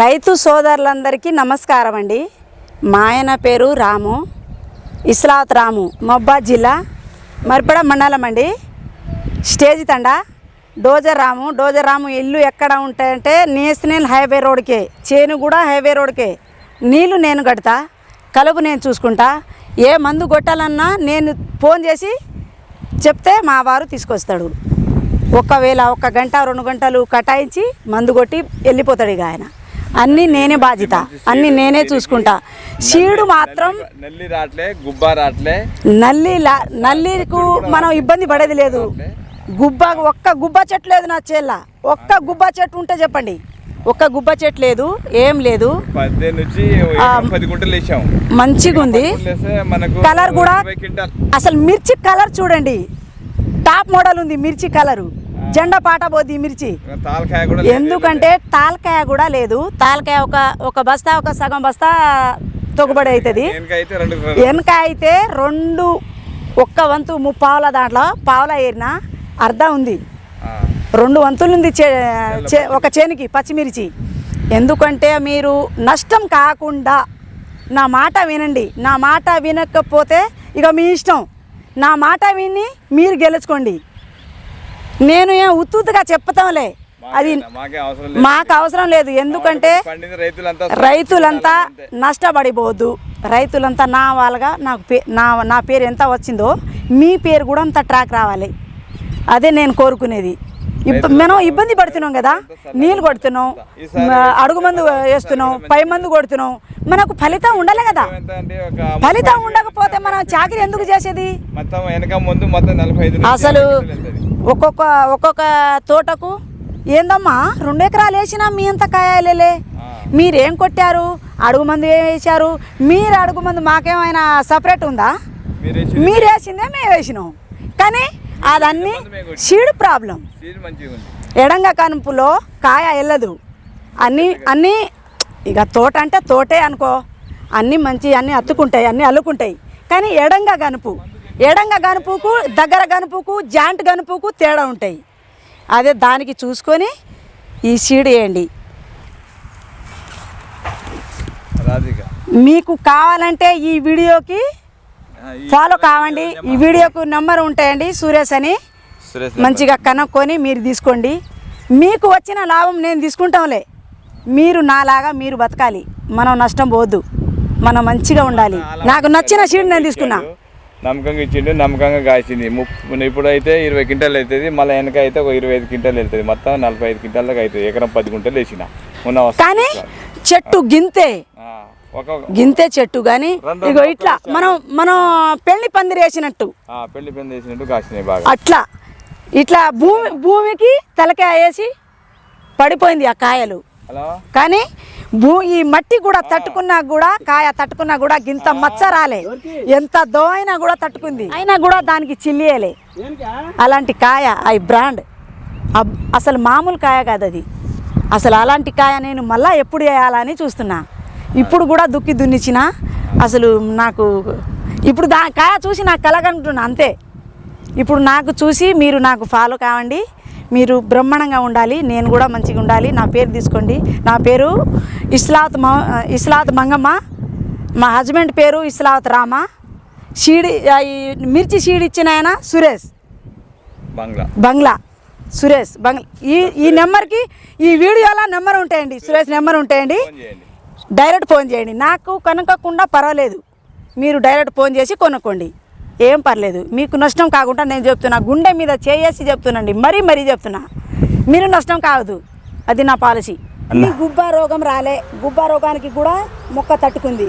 రైతు సోదరులందరికీ నమస్కారం అండి. మా ఆయన పేరు రాము. ఇస్లాత్ రాము మబ్బా జిల్లా మరిపడ మండలం అండి. Stage Thanda. Dozer Ramu dozer Ramu ఇల్లు ఎక్కడ ఉంటాయంటే నేషనల్ హైవే రోడ్కే చేను కూడా హైవే రోడ్కే. నీళ్ళు నేను కడతా కలుపు నేను చూసుకుంటా. ఏ మందు కొట్టాలన్నా నేను ఫోన్ చేసి చెప్తే మా వారు తీసుకొస్తాడు. ఒకవేళ ఒక గంట రెండు గంటలు కటాయించి మందు కొట్టి వెళ్ళిపోతాడు ఇక ఆయన. అన్నీ నేనే బాధ్యత. అన్నీ నేనే చూసుకుంటా. సీడు మాత్రం నల్లి రాట్లే గుబ్బా రాట్లే. నల్లి నల్లికు మనం ఇబ్బంది పడేది లేదు. గుబ్బ ఒక్క గుబ్బ చెట్టు లేదు నా చేల్ల. ఒక్క గుబ్బ చెట్టు ఉంటే చెప్పండి. ఒక్క గుబ్బ చెట్టు లేదు ఏం లేదు. మంచిగా ఉంది. కలర్ కూడా అసలు మిర్చి కలర్ చూడండి. టాప్ మోడల్ ఉంది మిర్చి కలరు. జెండా పాట పోద్ది మిర్చి. ఎందుకంటే తాలకాయ కూడా లేదు. తాలకాయ ఒక ఒక బస్తా ఒక సగం బస్తా తొగుబడి అవుతుంది వెనక అయితే రెండు ఒక్క వంతు ముప్పావుల దాంట్లో పావుల ఏరిన అర్ధం ఉంది. రెండు వంతులు ఉంది ఒక చేనికి పచ్చిమిర్చి. ఎందుకంటే మీరు నష్టం కాకుండా నా మాట వినండి. నా మాట వినకపోతే ఇక మీ ఇష్టం. నా మాట విని మీరు గెలుచుకోండి. నేను ఏం ఉత్తుగా చెప్తాంలే అది మాకే- అవసరం లేదు. ఎందుకంటే రైతులంతా నష్టపడిపోవద్దు రైతులంతా నా వాళ్ళగా నాకు నా నా పేరు ఎంత వచ్చిందో మీ పేరు కూడా అంత ట్రాక్ రావాలి. అదే నేను కోరుకునేది. మనం ఇబ్బంది పడుతున్నాం కదా. నీళ్ళు కొడుతున్నాం. అడుగు మందు వేస్తున్నాం. పై మందు కొడుతున్నాం. మనకు ఫలితం ఉండాలి కదా. ఫలితం ఉండకపోతే మనం చాకరీ ఎందుకు చేసేది? అసలు. ఒక్కొక్క ఒక్కొక్క తోటకు ఏందమ్మా? రెండు ఎకరాలు వేసినా మీ అంత కాయాలేలే. మీరేం కొట్టారు? అడుగు మందు ఏం వేశారు? మీరు అడుగు మందు మాకేమైనా సపరేట్ ఉందా? మీరు వేసింది. మేము వేసినాం. కానీ అదన్నీ సీడ్ ప్రాబ్లం. ఎడంగ కనుపులో కాయ వెళ్ళదు. అన్నీ అన్నీ ఇక తోట అంటే తోటే అనుకో. అన్నీ మంచి అన్నీ అత్తుకుంటాయి అన్నీ అల్లుకుంటాయి. కానీ ఎడంగ గనుపు ఎడంగ గనుపుకు దగ్గర గనుపుకు జాయింట్ గనుపుకు తేడా ఉంటాయి. అదే దానికి చూసుకొని ఈ సీడ్ వేయండి. మీకు కావాలంటే ఈ వీడియోకి ఫాలో కావండి. ఈ వీడియోకు నెంబర్ ఉంటాయండి సురేష్ అని. మంచిగా కనుక్కొని మీరు తీసుకోండి. మీకు వచ్చిన లాభం నేను తీసుకుంటాంలే. మీరు నాలాగా మీరు బతకాలి. మనం నష్టం పోవద్దు. మనం మంచిగా ఉండాలి. నాకు నచ్చిన సీడ్ నేను తీసుకున్నా. నమ్మకంగా ఇచ్చిండు నమ్మకంగా కాసింది. ముప్పు ఇప్పుడైతే ఇరవై క్వింటాలు అవుతుంది మళ్ళీ వెనక అయితే ఒక ఇరవై ఐదు క్వింటాలు వెళ్తుంది. మొత్తం నలభై ఐదు క్వింటాల దాకా అవుతుంది ఎకరం పది క్వింటాలు వేసిన. ఉన్న కానీ చెట్టు గింతే. గింతే చెట్టు కానీ ఇగో ఇట్లా మనం మనం పెళ్ళి పందిరి వేసినట్టు. పెళ్ళి పెళ్ళి వేసినట్టు కాసినాయి బాగా. అట్లా. ఇట్లా భూమి భూమికి తలకాయ వేసి పడిపోయింది ఆ కాయలు. కానీ భూ ఈ మట్టి కూడా తట్టుకున్నా కూడా కాయ తట్టుకున్నా కూడా గింత మచ్చ రాలే ఎంత దో అయినా కూడా తట్టుకుంది. అయినా కూడా దానికి చిల్లియలే. అలాంటి కాయ ఐ బ్రాండ్. అసలు మామూలు కాయ కాదు అది. అసలు అలాంటి కాయ నేను మళ్ళా ఎప్పుడు వేయాలని చూస్తున్నా. ఇప్పుడు కూడా దుక్కి దున్నిచ్చిన అసలు నాకు ఇప్పుడు దా కాయ చూసి నాకు కలగంటున్నా అంతే. ఇప్పుడు నాకు చూసి మీరు నాకు ఫాలో కావండి. మీరు బ్రహ్మాండంగా ఉండాలి నేను కూడా మంచిగా ఉండాలి. నా పేరు తీసుకోండి. నా పేరు ఇస్లాత్ మ ఇస్లాత్ మంగమ్మ. మా హస్బెండ్ పేరు ఇస్లాత్ రామ. షీడి మిర్చి షీడ్ ఇచ్చిన ఆయన సురేష్. బంగ్లా. బంగ్లా. సురేష్. బంగ్లా ఈ ఈ నెంబర్కి ఈ వీడియోలో నెంబర్ ఉంటాయండి. సురేష్ నెంబర్ ఉంటాయండి. డైరెక్ట్ ఫోన్ చేయండి. నాకు కనుకోకుండా పర్వాలేదు. మీరు డైరెక్ట్ ఫోన్ చేసి కొనుక్కోండి. ఏం పర్లేదు. మీకు నష్టం కాకుండా నేను చెప్తున్నా. గుండె మీద చేసి చెప్తున్నాండి. మరీ మరీ చెప్తున్నా. మీరు నష్టం కావద్దు. అది నా పాలసీ. గుబ్బ రోగం రాలే. గుబ్బ రోగానికి కూడా మొక్క తట్టుకుంది.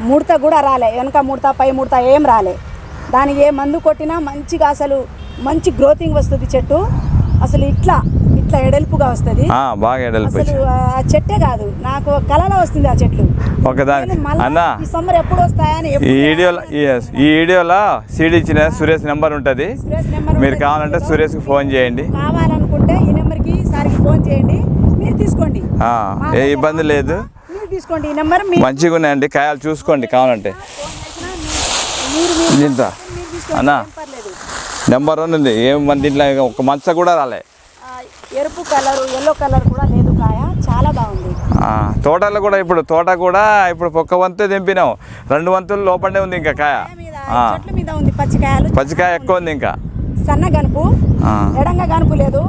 ముడత కూడా రాలే. వెనక ముడత పై ముడత ఏం రాలే. దానికి ఏ మందు కొట్టినా మంచిగా అసలు మంచి గ్రోతింగ్ వస్తుంది చెట్టు. అసలు ఇట్లా ఇట్లా ఎడల్పుగా వస్తుంది. బాగా ఆ చెట్టే కాదు. నాకు కళలో వస్తుంది ఆ చెట్లు. ఒకదాని. అన్నా. ఈ సమ్మర్ ఎప్పుడు వస్తాయని ఈ ఎప్పుడు వీడియోలో yes, ఈ వీడియోలో సీడ్ ఇచ్చిన సురేష్ నెంబర్ ఉంటుంది. మీరు. కావాలంటే సురేష్కి ఫోన్ చేయండి. కావాలనుకుంటే ఈ నెంబర్కి సార్కి ఫోన్ చేయండి. మీరు తీసుకోండి. ఏ ఇబ్బంది లేదు. తీసుకోండి. ఈ నెంబర్ మీ మంచిగా ఉన్నాయండి. కాయలు చూసుకోండి కావాలంటే. అన్నా. నెంబర్ వన్ ఉంది. ఏం మన దీంట్లో ఒక మచ్చ కూడా రాలే. ఎరుపు కలర్ ఎల్లో కలర్ కూడా లేదు కాయ. చాలా బాగుంది. తోటలో కూడా ఇప్పుడు తోట కూడా ఇప్పుడు ఒక్క వంతు తెంపినాం రెండు వంతులు లోపలనే ఉంది ఇంకా కాయ. మీద ఆ, చెట్ల మీద ఉంది పచ్చికాయలు పచ్చికాయ ఎక్కువ ఉంది ఇంకా. సన్న గనుపు. ఎడంగా గనుపు లేదు.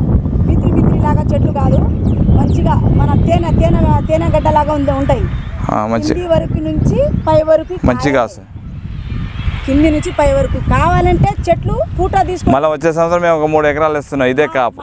బిత్రి బిత్రి లాగా చెట్లు కాదు. మంచిగా మన తేనె తేనె తేనె గడ్డలాగా ఉంది ఉంటాయి. మంచి వరకు నుంచి పై వరకు మంచిగా. కింది నుంచి పై వరకు కావాలంటే చెట్లు పూట తీసుకొని మళ్ళీ వచ్చే సంవత్సరం మేము ఒక మూడు ఎకరాలు ఇస్తున్నాం. ఇదే కాపు.